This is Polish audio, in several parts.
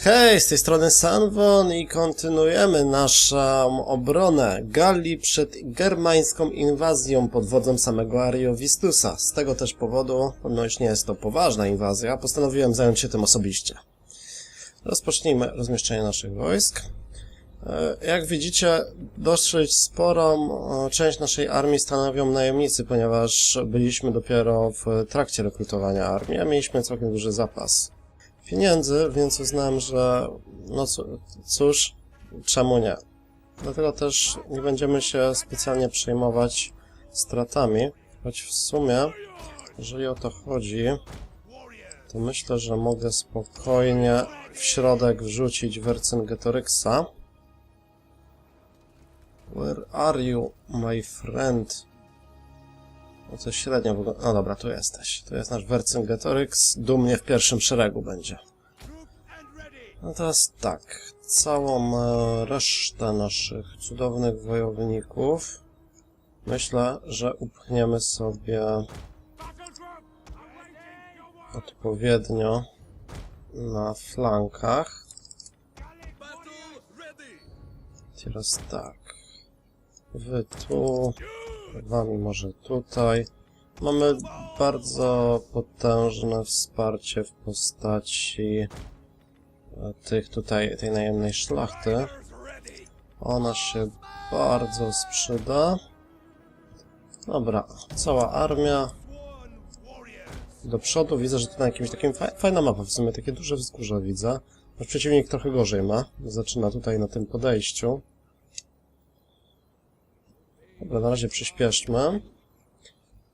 Hej, z tej strony Sanwon i kontynuujemy naszą obronę Galii przed germańską inwazją pod wodzą samego Ariovistusa. Z tego też powodu, no już nie jest to poważna inwazja, postanowiłem zająć się tym osobiście. Rozpocznijmy rozmieszczenie naszych wojsk. E, Jak widzicie, dosyć sporą e, część naszej armii stanowią najemnicy, ponieważ byliśmy dopiero w trakcie rekrutowania armii, a mieliśmy całkiem duży zapas pieniędzy, więc uznałem, że no cóż, czemu nie. Dlatego też nie będziemy się specjalnie przejmować stratami, choć w sumie, jeżeli o to chodzi, to myślę, że mogę spokojnie w środek wrzucić Vercingetorix'a. Where are you, my friend? No to średnio wygląda. No dobra, tu jesteś. Tu jest nasz Vercingetorix. Dumnie w pierwszym szeregu będzie. No teraz tak. Całą e, resztę naszych cudownych wojowników myślę, że upchniemy sobie odpowiednio na flankach. Teraz tak. Wy tu, wami może tutaj. Mamy bardzo potężne wsparcie w postaci e, tych tutaj, tej najemnej szlachty. Ona się bardzo sprzyda. Dobra, cała armia do przodu. Widzę, że to na jakimś takim fa fajna mapa, w sumie takie duże wzgórze widzę. Nasz przeciwnik trochę gorzej ma. Zaczyna tutaj na tym podejściu. Dobra, na razie przyspieszmy.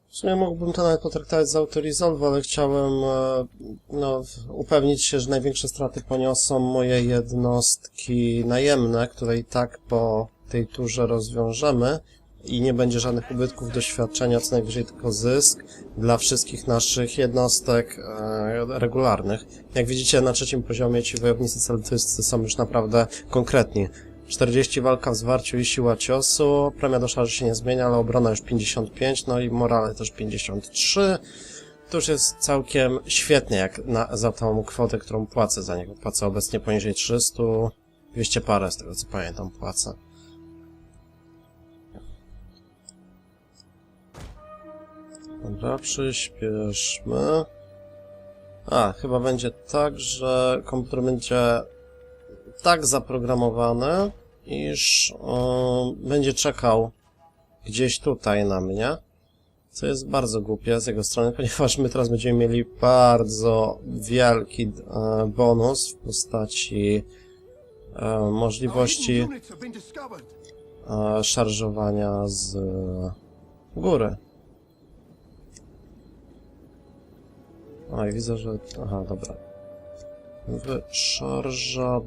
W sumie mógłbym to nawet potraktować z autoresolve, ale chciałem e, no, upewnić się, że największe straty poniosą moje jednostki najemne, które i tak po tej turze rozwiążemy i nie będzie żadnych ubytków doświadczenia, co najwyżej tylko zysk dla wszystkich naszych jednostek e, regularnych. Jak widzicie, na trzecim poziomie ci wojownicy celtyscy są już naprawdę konkretni. 40 walka w zwarciu i siła ciosu, premia do szarży się nie zmienia, ale obrona już 55, no i morale też 53. To już jest całkiem świetnie, jak na, za tą kwotę, którą płacę za niego. Płacę obecnie poniżej 300, 200 parę z tego co pamiętam płacę. Dobra, przyspieszmy. A, chyba będzie tak, że komputer będzie tak zaprogramowany, iż e, będzie czekał gdzieś tutaj na mnie. Co jest bardzo głupie z jego strony, ponieważ my teraz będziemy mieli bardzo wielki e, bonus w postaci e, możliwości e, szarżowania z góry. O, i widzę, że... Aha, dobra. Wy szarża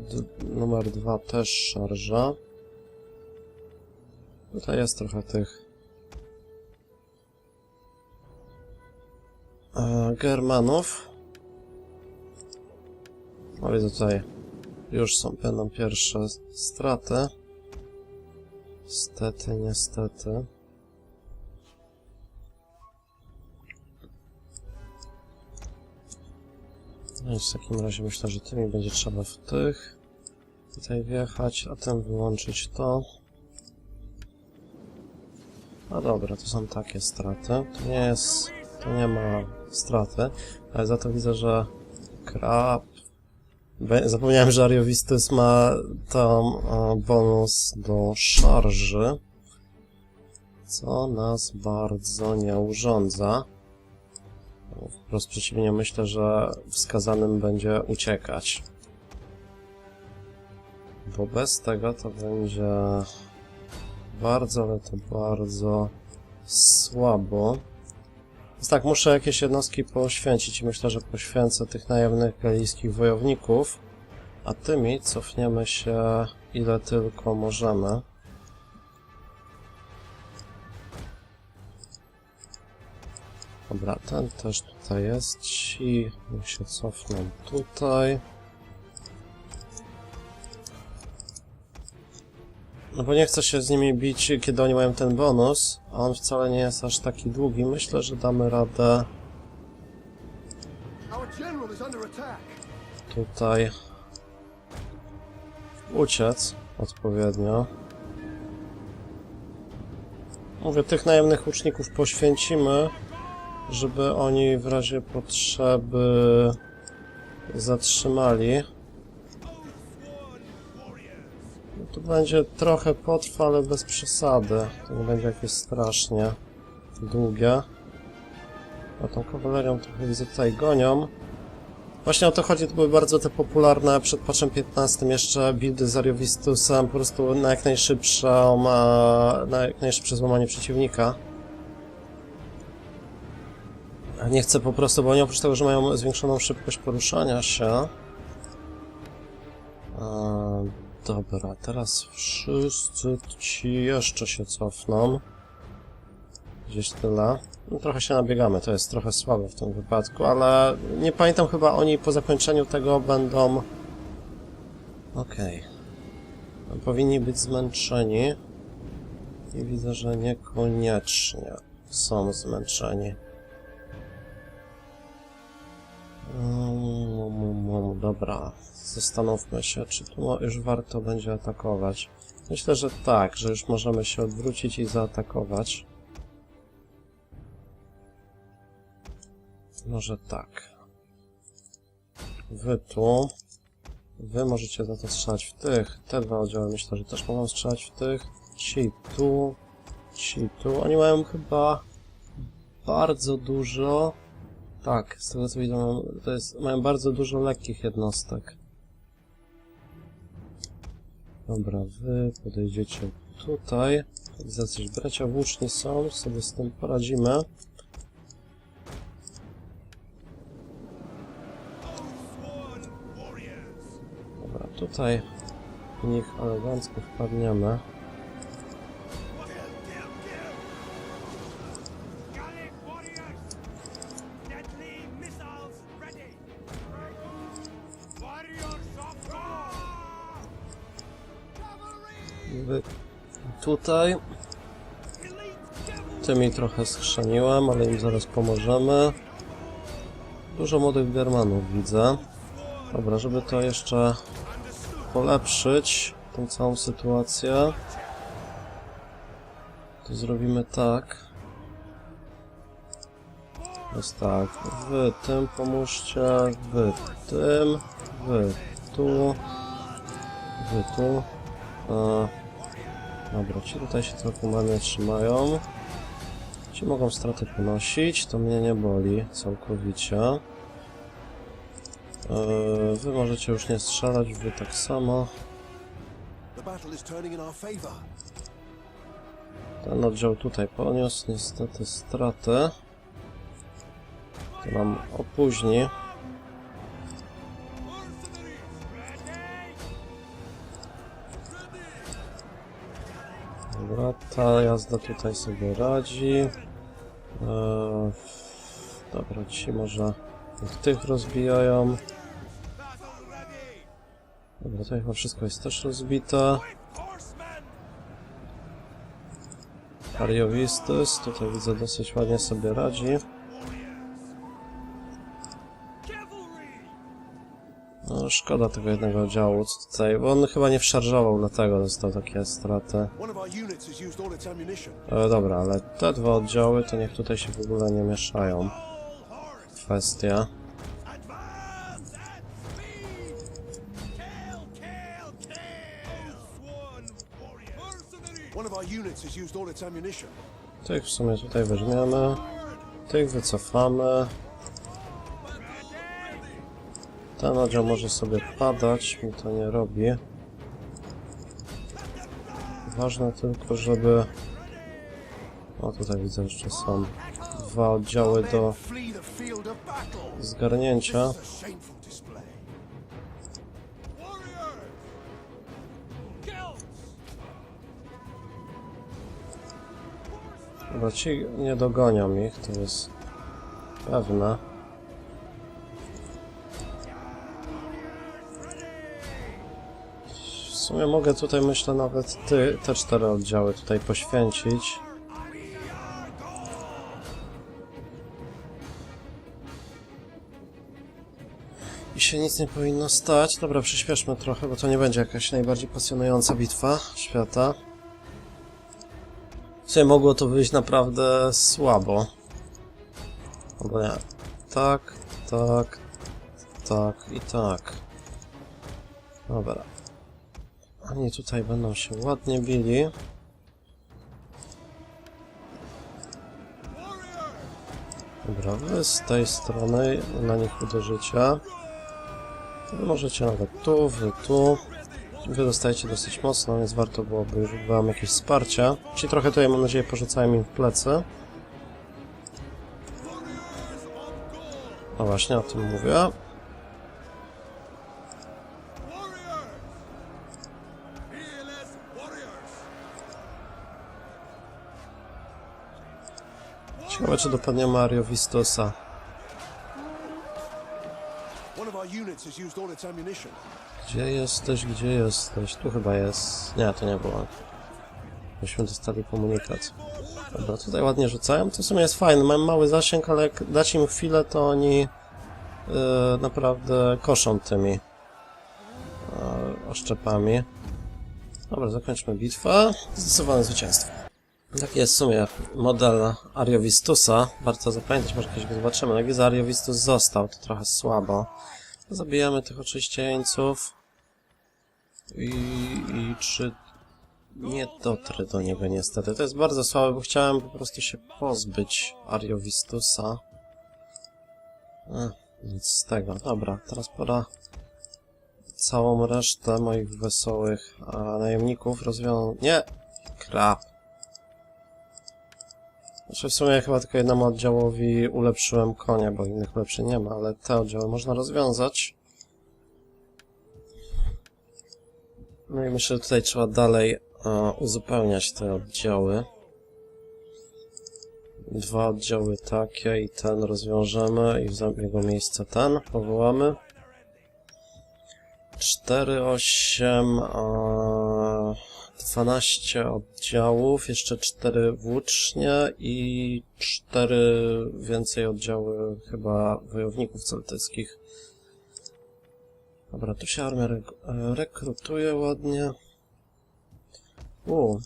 numer dwa też szarża. Tutaj jest trochę tych... E, Germanów. O, widzę tutaj już są, będą pierwsze straty. Niestety, niestety. No i w takim razie myślę, że tymi będzie trzeba w tych tutaj wjechać, a tym wyłączyć to. No dobra, to są takie straty. To nie jest... to nie ma straty, ale za to widzę, że krab... Zapomniałem, że Ariovistus ma tam e, bonus do szarży, co nas bardzo nie urządza. Wprost przeciwnie, myślę, że wskazanym będzie uciekać. Bo bez tego to będzie bardzo, ale to bardzo słabo. Więc tak, muszę jakieś jednostki poświęcić i myślę, że poświęcę tych najemnych galijskich wojowników, a tymi cofniemy się ile tylko możemy. Dobra, ten też tutaj jest. Niech się cofną tutaj. No bo nie chcę się z nimi bić, kiedy oni mają ten bonus, a on wcale nie jest aż taki długi. Myślę, że damy radę tutaj uciec odpowiednio. Mówię, tych najemnych łuczników poświęcimy, żeby oni w razie potrzeby zatrzymali. No to będzie trochę potrwa, ale bez przesady. To nie będzie jakieś strasznie długie. A tą kawalerią trochę widzę tutaj gonią. Właśnie o to chodzi, to były bardzo te popularne przed patchem 15 jeszcze buildy z Ariovistusem, po prostu na jak na jak najszybsze złamanie przeciwnika. Nie chcę po prostu, bo oni oprócz tego, że mają zwiększoną szybkość poruszania się. A, dobra, teraz wszyscy ci jeszcze się cofną. Gdzieś tyle. No, trochę się nabiegamy, to jest trochę słabe w tym wypadku, ale nie pamiętam chyba oni po zakończeniu tego będą... Okej. Powinni być zmęczeni. I widzę, że niekoniecznie są zmęczeni. Dobra, zastanówmy się, czy tu już warto będzie atakować. Myślę, że tak, że już możemy się odwrócić i zaatakować. Może tak. Wy tu. Wy możecie za to strzelać w tych. Te dwa oddziały myślę, że też mogą strzelać w tych. Ci tu. Ci tu. Oni mają chyba bardzo dużo. Tak, z tego co widzę, to jest, mają bardzo dużo lekkich jednostek. Dobra, wy podejdziecie tutaj. Jacyś bracia włóczni są, sobie z tym poradzimy. Dobra, tutaj w nich elegancko wpadniemy. Tutaj. Tymi trochę schrzaniłem, ale im zaraz pomożemy. Dużo młodych Germanów widzę. Dobra, żeby to jeszcze polepszyć, tą całą sytuację, to zrobimy tak. Jest tak, wy tym pomóżcie, wy tym, wy tu, wy tu. E, dobra, ci tutaj się całkiem ładnie trzymają. Ci mogą straty ponosić, to mnie nie boli całkowicie. Eee, wy możecie już nie strzelać, wy tak samo. Ten oddział tutaj poniósł niestety straty. To nam opóźni. Dobra, ta jazda tutaj sobie radzi. Eee, dobra, ci może tych rozbijają. Dobra, to chyba wszystko jest też rozbite. Ariowistus, tutaj widzę dosyć ładnie sobie radzi. No, szkoda tego jednego oddziału co tutaj, bo on chyba nie wszarżował, dlatego dostał takie straty. E, dobra, ale te dwa oddziały to niech tutaj się w ogóle nie mieszają. Kwestia. Tych w sumie tutaj weźmiemy. Tych wycofamy. Ten oddział może sobie padać, mi to nie robi. Ważne tylko, żeby... O, tutaj widzę jeszcze są dwa oddziały do zgarnięcia. Dobra, ci nie dogonią ich, to jest pewne. Sumie mogę tutaj, myślę, nawet ty, te cztery oddziały tutaj poświęcić. I się nic nie powinno stać. Dobra, przyspieszmy trochę, bo to nie będzie jakaś najbardziej pasjonująca bitwa świata. Dzisiaj mogło to wyjść naprawdę słabo. Albo nie. Tak, tak, tak i tak. Dobra. Oni tutaj będą się ładnie bili. Dobra, wy z tej strony na nich uderzycie. Możecie nawet tu, wy tu. Wy dostajecie dosyć mocno, więc warto byłoby wam jakieś wsparcie. Ci trochę tutaj, mam nadzieję, porzucają im w plecy. No właśnie, o tym mówię. Has used all its ammunition. Gdzie jesteś, gdzie jesteś? Tu chyba jest. Nie, to nie było. Myśmy dostali komunikat. Dobra, tutaj ładnie rzucają. To w sumie jest fajne. Mają mały zasięg, ale jak dać im chwilę, to oni yy, naprawdę koszą tymi yy, oszczepami. Dobra, zakończmy bitwę. Zdecydowane zwycięstwo. Taki jest w sumie model Ariovistusa. Warto zapamiętać, może kiedyś go zobaczymy. Jak widzę, Ariovistus został, to trochę słabo. Zabijamy tych oczywiście jeńców. I, I czy nie dotrę do niego niestety. To jest bardzo słabe, bo chciałem po prostu się pozbyć Ariovistusa. Ech, nic z tego. Dobra, teraz pora całą resztę moich wesołych a, najemników rozwiązać. Nie! Krap. Znaczy w sumie chyba tylko jednemu oddziałowi ulepszyłem konia, bo innych lepszy nie ma, ale te oddziały można rozwiązać. No i myślę, że tutaj trzeba dalej e, uzupełniać te oddziały. Dwa oddziały takie i ten rozwiążemy i w jego miejsce ten powołamy. 4, 8, e, 12 oddziałów, jeszcze 4 włócznie i 4 więcej oddziały chyba wojowników celtyckich. Dobra, tu się armia rek rekrutuje ładnie. U.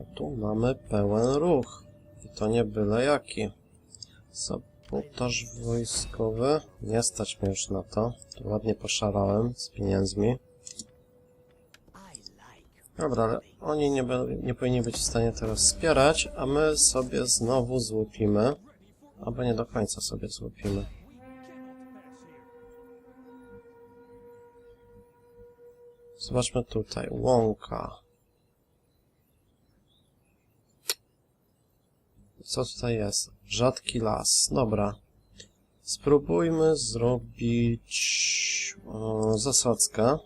A tu mamy pełen ruch. I to nie byle jaki. Sabotaż wojskowy. Nie stać mnie już na to. Ładnie poszarałem z pieniędzmi. Dobra, ale oni nie, nie powinni być w stanie teraz wspierać, a my sobie znowu złupimy. Albo nie do końca sobie złupimy. Zobaczmy tutaj. Łąka. Co tutaj jest? Rzadki las. Dobra. Spróbujmy zrobić o, zasadzkę.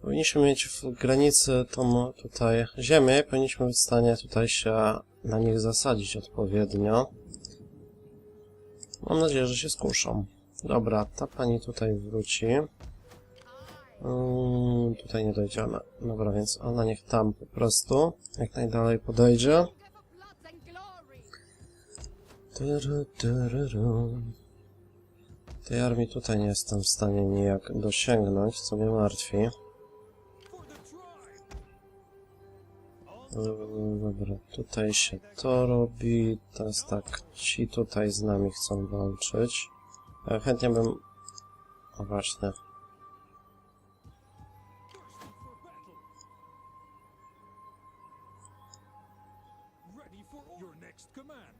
Powinniśmy mieć w granicy tą tutaj ziemię, powinniśmy być w stanie tutaj się na nich zasadzić odpowiednio. Mam nadzieję, że się skuszą. Dobra, ta pani tutaj wróci. Mm, tutaj nie dojdziemy. Dobra, więc ona niech tam po prostu jak najdalej podejdzie. Tej armii tutaj nie jestem w stanie nijak dosięgnąć, co mnie martwi. Dobra, tutaj się to robi. Teraz tak, ci tutaj z nami chcą walczyć. Ja chętnie bym... O właśnie. Ready for your next command!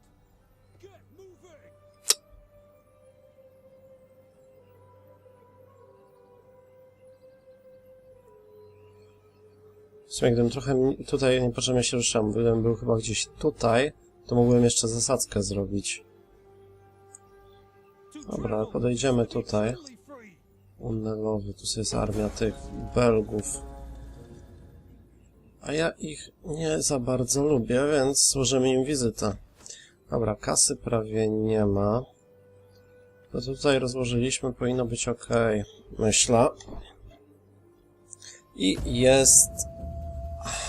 Get moving! W trochę tutaj niepotrzebnie się ruszałem, gdybym był chyba gdzieś tutaj, to mógłbym jeszcze zasadzkę zrobić. Dobra, podejdziemy tutaj. Unnelowy, tu jest armia tych Belgów. A ja ich nie za bardzo lubię, więc złożymy im wizytę. Dobra, kasy prawie nie ma. To tutaj rozłożyliśmy, powinno być ok, myślę. I jest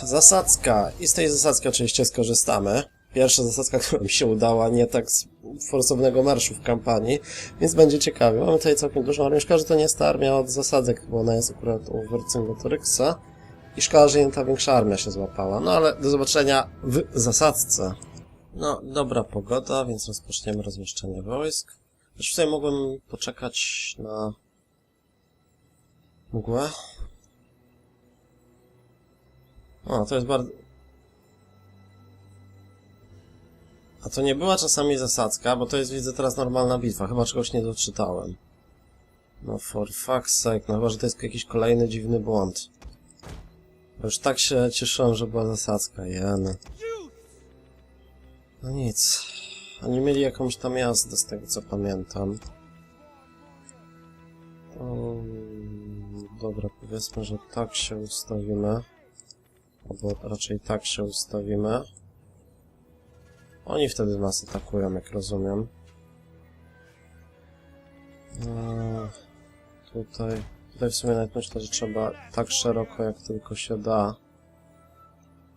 Zasadzka. I z tej zasadzki oczywiście skorzystamy. Pierwsza zasadzka, która mi się udała, nie tak z forsownego marszu w kampanii, więc będzie ciekawie. Mamy tutaj całkiem dużą armię. Szkoda, że to nie jest ta armia od zasadzek, bo ona jest akurat u Vercingetoryksa. I szkoda, że nie ta większa armia się złapała. No ale do zobaczenia w zasadzce. No, dobra pogoda, więc rozpoczniemy rozmieszczenie wojsk. Już tutaj mogłem poczekać na mgłę. O, to jest bardzo... A to nie była czasami zasadzka, bo to jest, widzę, teraz normalna bitwa. Chyba czegoś nie doczytałem. No for fuck's sake, no chyba, że to jest jakiś kolejny dziwny błąd. Już tak się cieszyłem, że była zasadzka, jeny. No nic. Oni mieli jakąś tam jazdę, z tego co pamiętam. Um, dobra, powiedzmy, że tak się ustawimy. Albo raczej tak się ustawimy. Oni wtedy nas atakują, jak rozumiem. Eee, tutaj, tutaj w sumie nawet myślę, że trzeba tak szeroko, jak tylko się da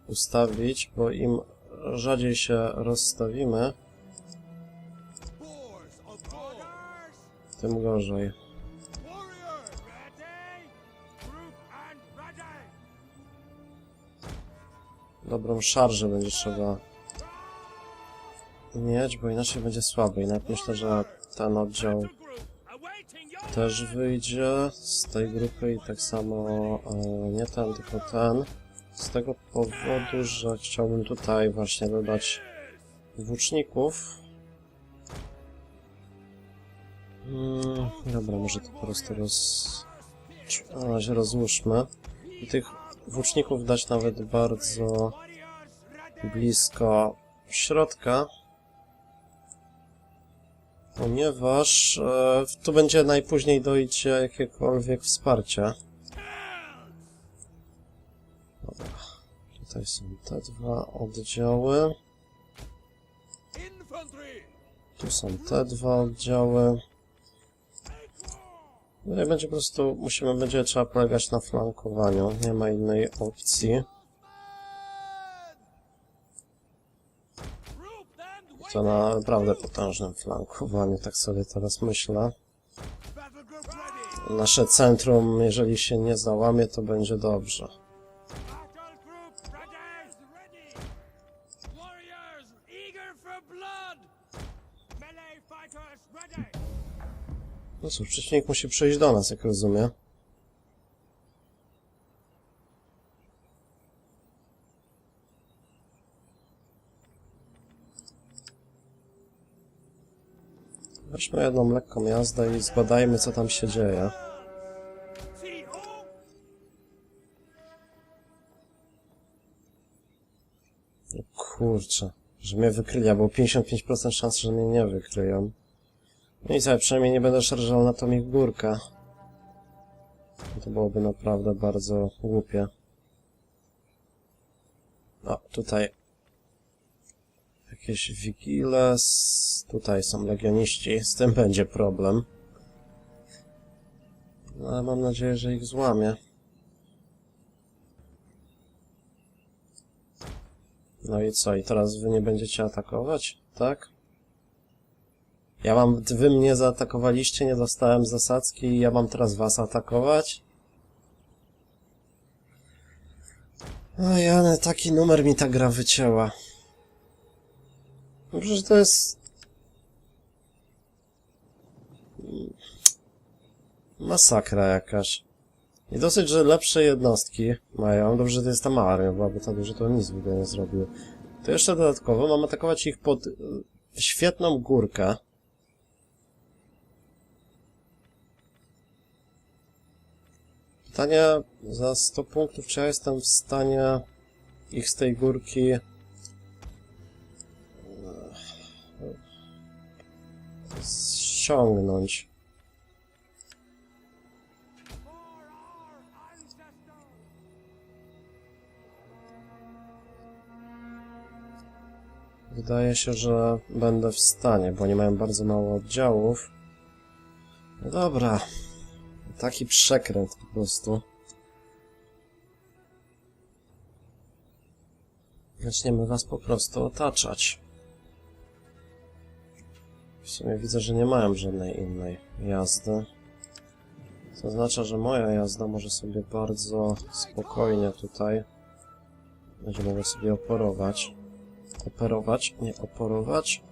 ustawić, bo im rzadziej się rozstawimy, tym gorzej. Dobrą szarżę będzie trzeba mieć, bo inaczej będzie słaby. I nawet myślę, że ten oddział też wyjdzie z tej grupy i tak samo e, nie ten, tylko ten. Z tego powodu, że chciałbym tutaj właśnie dodać włóczników. Mm, dobra, może to po prostu roz... Na razie rozłóżmy. I tych włóczników dać nawet bardzo blisko środka, ponieważ e, tu będzie najpóźniej dojdzie jakiekolwiek wsparcie. Dobra, tutaj są te dwa oddziały, tu są te dwa oddziały. No i będzie po prostu, musimy, będzie trzeba polegać na flankowaniu, nie ma innej opcji. To na naprawdę potężnym flankowaniu, tak sobie teraz myślę. Nasze centrum, jeżeli się nie załamie, to będzie dobrze. No cóż, przeciwnik musi przyjść do nas, jak rozumiem. Weźmy jedną lekką jazdę i zbadajmy, co tam się dzieje. Ho. Kurczę, że mnie wykryli, było 55% szans, że mnie nie wykryją. No i co, przynajmniej nie będę szarżał na tą ich górkę. To byłoby naprawdę bardzo głupie. O, tutaj jakieś wigiles, tutaj są legioniści, z tym będzie problem. No, ale mam nadzieję, że ich złamię. No i co, i teraz wy nie będziecie atakować, tak? Ja mam, wy mnie zaatakowaliście, nie dostałem zasadzki i ja mam teraz was atakować? O Jany, taki numer mi ta gra wycięła. No Przecież to jest... Masakra jakaś. I dosyć, że lepsze jednostki mają. Dobrze, że to jest ta armia, byłaby ta duża, to nic by nie zrobił. To jeszcze dodatkowo mam atakować ich pod y, świetną górkę. Pytanie za 100 punktów, czy ja jestem w stanie ich z tej górki ściągnąć. Wydaje się, że będę w stanie, bo oni mają bardzo mało oddziałów. No dobra. Taki przekręt po prostu. Zaczniemy was po prostu otaczać. W sumie widzę, że nie mają żadnej innej jazdy. Co oznacza, że moja jazda może sobie bardzo spokojnie tutaj będzie mogła sobie oporować. Operować, nie oporować.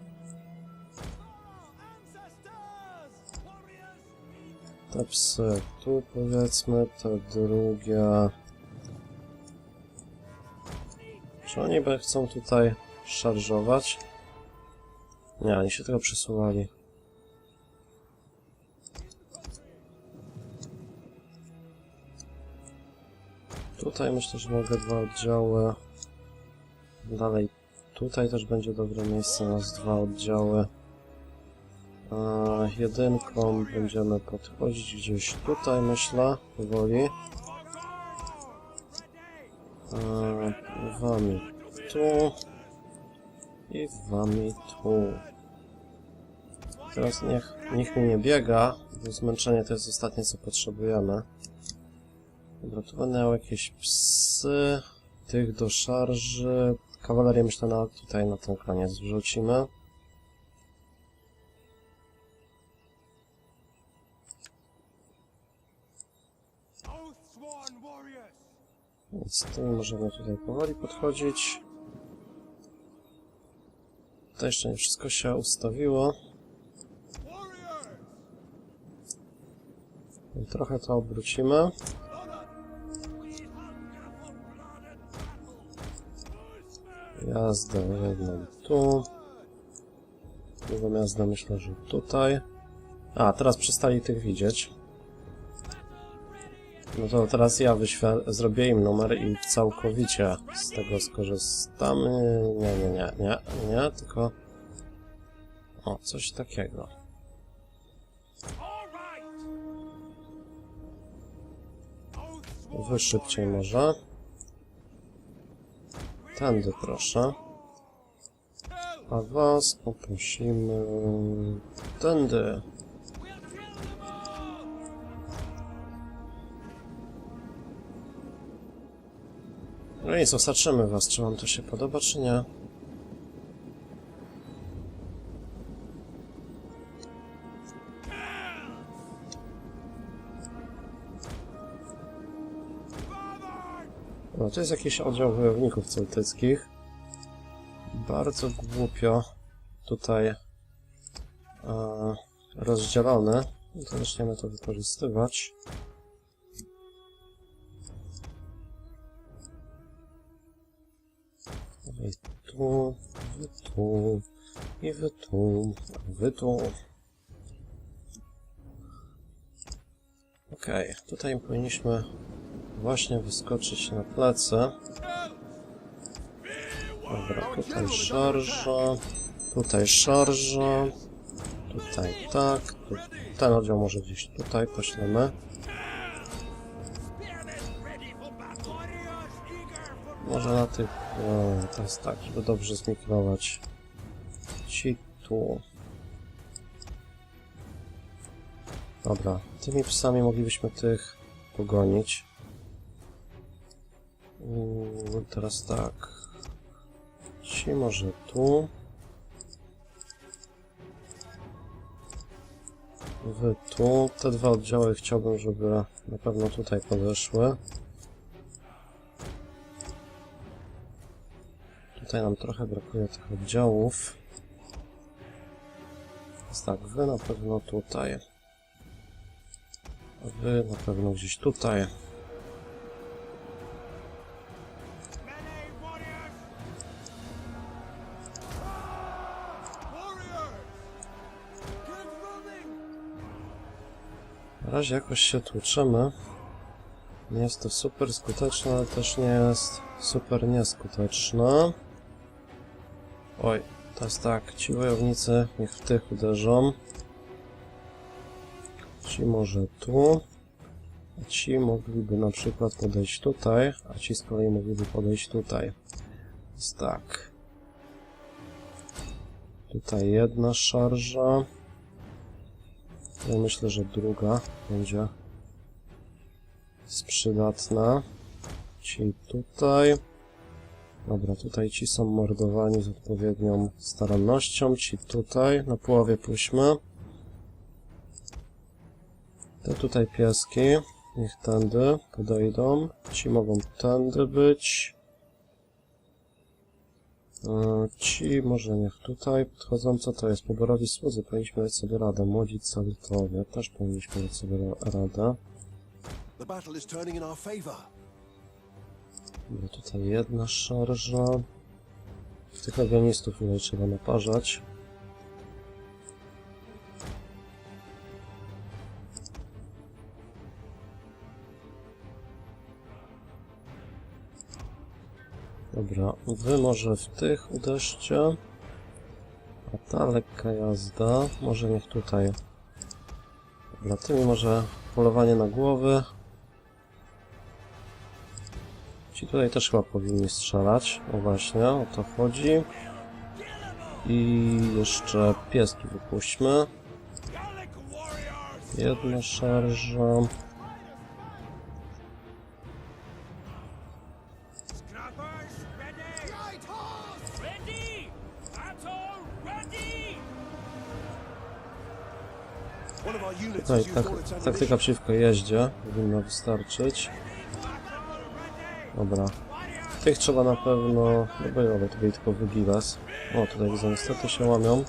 Te psy tu powiedzmy, te drugie... Czy oni by chcą tutaj szarżować? Nie, oni się tylko przesuwali. Tutaj myślę, że mogę dwa oddziały. Dalej, tutaj też będzie dobre miejsce na dwa oddziały. A jedynką będziemy podchodzić gdzieś tutaj, myślę, powoli. A wami tu i wami tu. Teraz niech, niech mi nie biega, bo zmęczenie to jest ostatnie co potrzebujemy. Dobra, tu będą jakieś psy, tych do szarży. Kawalerię myślę na, tutaj na ten koniec wrzucimy. Więc tu możemy tutaj powoli podchodzić. To jeszcze nie wszystko się ustawiło. I trochę to obrócimy. Jazdę jedną tu. Drugą jazdę myślę, że tutaj. A, teraz przestali tych widzieć. No to teraz ja zrobię im numer i całkowicie z tego skorzystamy. Nie, nie, nie, nie, nie, tylko... O, coś takiego. Wy szybciej może. Tędy proszę. A was poprosimy... Tędy. No co, zobaczymy was, czy wam to się podoba, czy nie. No, to jest jakiś oddział wojowników celtyckich. Bardzo głupio tutaj e, rozdzielone. No zaczniemy to wykorzystywać. Tu, wy tu, i wy tu, wy tu. Tutaj powinniśmy właśnie wyskoczyć na plecy. Dobra, tutaj szarża, tutaj szarża, tutaj tak, ten oddział może gdzieś tutaj poślemy. Może na tych, o, to jest tak, żeby dobrze zmikrować. Ci tu. Dobra, tymi psami moglibyśmy tych pogonić. Uuu, teraz tak. Ci może tu. Wy tu. Te dwa oddziały chciałbym, żeby na pewno tutaj podeszły. Tutaj nam trochę brakuje tych oddziałów. Więc tak, wy na pewno tutaj. Wy na pewno gdzieś tutaj. Na razie jakoś się tłuczymy. Nie jest to super skuteczne, ale też nie jest super nieskuteczne. Oj, to jest tak, ci wojownicy niech w tych uderzą. Ci może tu. A ci mogliby na przykład podejść tutaj, a ci z kolei mogliby podejść tutaj. Więc tak. Tutaj jedna szarża. Ja myślę, że druga będzie jest przydatna. Ci tutaj. Dobra, tutaj ci są mordowani z odpowiednią starannością, ci tutaj, na połowie puśćmy. Te tutaj pieski, niech tędy podejdą. Ci mogą tędy być. E, Ci może niech tutaj podchodzą. Co to jest? Poborowi słudzy. Powinniśmy dać sobie radę. Młodzi saltowie. Też powinniśmy dać sobie ra- radę. The battle is turning in our favor. Tutaj jedna szarża. Tych legionistów tutaj trzeba naparzać. Dobra, wy może w tych uderzcie. A ta lekka jazda, może niech tutaj. Dobra, tymi może polowanie na głowy. Ci tutaj też chyba powinni strzelać. O właśnie, o to chodzi. I jeszcze pieski wypuśćmy. Jedna szarża. Tutaj tak, taktyka przeciwko jeździe. Powinna wystarczyć. Dobra. Tych trzeba na pewno... No bojowe, to byli tylko wygilas. O, tutaj widzę, niestety się łamią.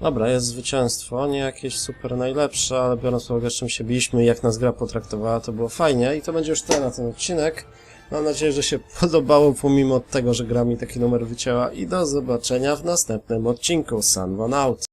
Dobra, jest zwycięstwo. Nie jakieś super najlepsze, ale biorąc pod uwagę, z czym się biliśmy i jak nas gra potraktowała, to było fajnie. I to będzie już tyle na ten odcinek. Mam nadzieję, że się podobało, pomimo tego, że gra mi taki numer wycięła. I do zobaczenia w następnym odcinku. Sun One Out.